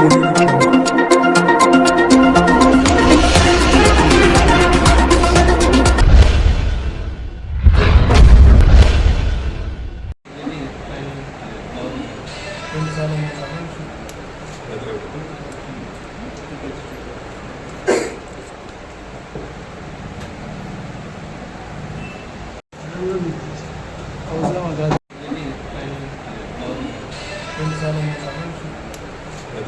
జై మార్కండేయ జై పద్మశాలి జై మార్కండేయ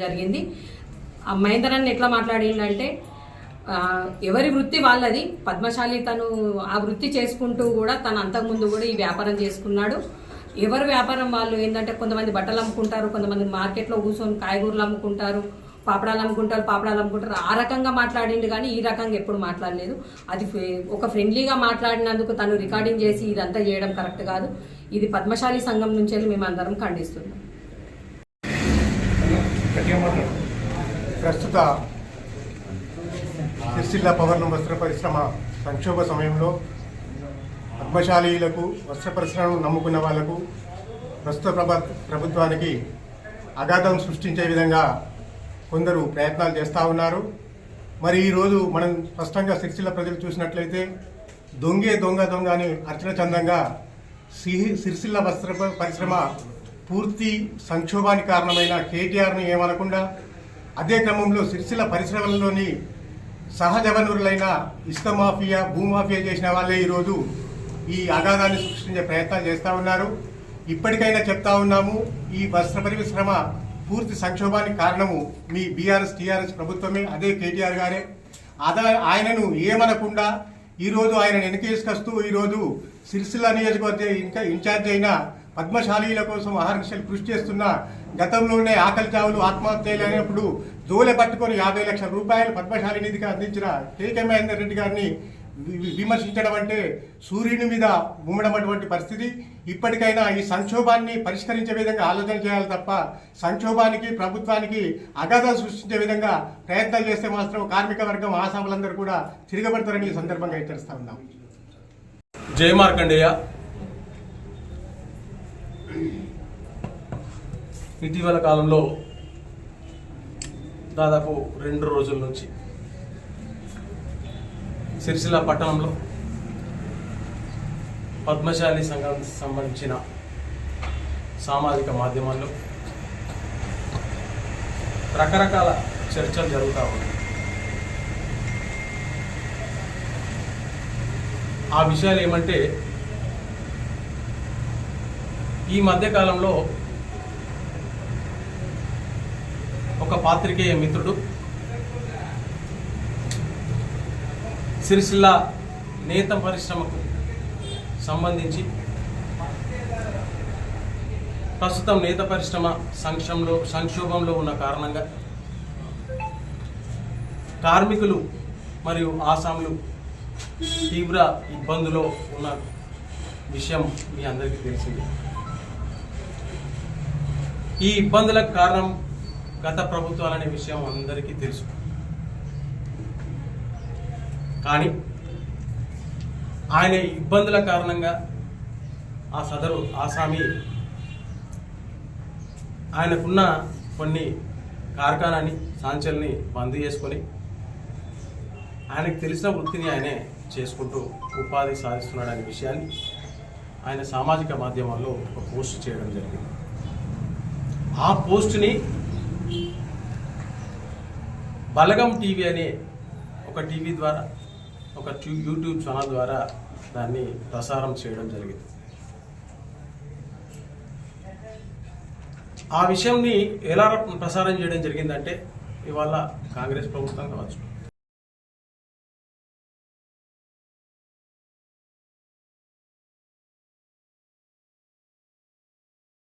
జరిగింది. ఆ మహేందర్ ఎట్లా మాట్లాడిందంటే ఎవరి వృత్తి వాళ్ళది? పద్మశాలి తను ఆ వృత్తి చేసుకుంటూ కూడా తను అంతకుముందు కూడా ఈ వ్యాపారం చేసుకున్నాడు. ఎవరి వ్యాపారం వాళ్ళు? ఏంటంటే కొంతమంది బట్టలు అమ్ముకుంటారు కొంతమంది మార్కెట్లో కూర్చొని కాయగూరలు అమ్ముకుంటారు పాపడాలు అమ్ముకుంటారు పాపడాలు అమ్ముకుంటారు. ఆ రకంగా మాట్లాడిండు కానీ ఈ రకంగా ఎప్పుడు మాట్లాడలేదు. అది ఒక ఫ్రెండ్లీగా మాట్లాడినందుకు తను రికార్డింగ్ చేసి ఇదంతా చేయడం కరెక్ట్ కాదు. ఇది పద్మశాలి సంఘం నుంచి వెళ్ళి మేము అందరం ఖండిస్తున్నాం. ప్రస్తుత సిరిసిల్ల పవర్ణ వస్త్ర పరిశ్రమ సంక్షోభ సమయంలో పద్మశాలీలకు వస్త్ర పరిశ్రమను నమ్ముకున్న వాళ్ళకు ప్రస్తుత ప్రభ ప్రభుత్వానికి అగాధం సృష్టించే విధంగా కొందరు ప్రయత్నాలు చేస్తూ ఉన్నారు. మరి ఈరోజు మనం స్పష్టంగా సిరిసిల్ల ప్రజలు చూసినట్లయితే దొంగే దొంగ దొంగ అని అర్చన చందంగా సిహి సిరిసిల్ల వస్త్ర పరిశ్రమ పూర్తి సంక్షోభానికి కారణమైన కేటీఆర్ని ఏమనకుండా అదే క్రమంలో సిరిసిల్ల పరిశ్రమలలోని సహజ వనరులైన ఇసుక మాఫియా భూమాఫియా చేసిన వాళ్ళే ఈరోజు ఈ అగాధాన్ని సృష్టించే ప్రయత్నాలు చేస్తూ ఉన్నారు. ఇప్పటికైనా చెప్తా ఉన్నాము ఈ వస్త్ర పరిశ్రమ పూర్తి సంక్షోభానికి కారణము మీ బీఆర్ఎస్ టీఆర్ఎస్ ప్రభుత్వమే అదే కేటీఆర్ గారే. అదా ఆయనను ఏమనకుండా ఈరోజు ఆయన వెనకేసుకొస్తూ ఈరోజు సిరిసిల్ల నియోజకవర్గ ఇంకా ఇన్ఛార్జ్ అయిన పద్మశాలీల కోసం అహర్నిశలు కృషి చేస్తున్న గతంలోనే ఆకలి చావులు ఆత్మహత్యలు అయినప్పుడు దోలె పట్టుకొని యాభై లక్షల రూపాయలు పద్మశాలి నిధికి అందించిన కేకే మహేందర్ రెడ్డి గారిని విమర్శించడం అంటే సూర్యుని మీద ఉమ్మడమటువంటి పరిస్థితి. ఇప్పటికైనా ఈ సంక్షోభాన్ని పరిష్కరించే విధంగా ఆలోచన చేయాలి తప్ప సంక్షోభానికి ప్రభుత్వానికి అగాధం సృష్టించే విధంగా ప్రయత్నాలు చేస్తే మాత్రం కార్మిక వర్గం ఆసాములందరూ కూడా తిరగబడతారని ఈ సందర్భంగా హెచ్చరిస్తా ఉన్నాం. జయ మార్కండేయ. ఇటీవల కాలంలో దాదాపు రెండు రోజుల నుంచి సిరిసిల్ల పట్టణంలో పద్మశాలి సంఘానికి సంబంధించిన సామాజిక మాధ్యమాల్లో రకరకాల చర్చలు జరుగుతూ ఉన్నాయి. ఆ విషయాలు ఏమంటే ఈ మధ్యకాలంలో ఒక పాత్రికేయ మిత్రుడు. సిరిసిల్ల నేత పరిశ్రమకు సంబంధించి ప్రస్తుతం నేత పరిశ్రమ సంక్షంలో సంక్షోభంలో ఉన్న కారణంగా కార్మికులు మరియు ఆసాములు తీవ్ర ఇబ్బందులో ఉన్న విషయం మీ అందరికీ తెలిసింది. ఈ ఇబ్బందులకు కారణం గత ప్రభుత్వాలనే విషయం అందరికీ తెలుసు. కానీ ఆయన ఇబ్బందుల కారణంగా ఆ సదరు ఆసామి ఆయనకున్న కొన్ని కార్ఖానాన్ని సాంచల్ని బంద్ చేసుకొని ఆయనకు తెలిసిన వృత్తిని ఆయనే చేసుకుంటూ ఉపాధి సాధిస్తున్నాడనే విషయాన్ని ఆయన సామాజిక మాధ్యమాల్లో ఒక పోస్ట్ చేయడం జరిగింది. ఆ పోస్ట్ని బలగం టీవీ అనే ఒక టీవీ ద్వారా ఒక యూట్యూబ్ ఛానల్ ద్వారా దాన్ని ప్రసారం చేయడం జరిగింది. ఆ విషయంని ఎలా ప్రసారం చేయడం జరిగిందంటే ఇవాళ కాంగ్రెస్ ప్రభుత్వం కావచ్చు.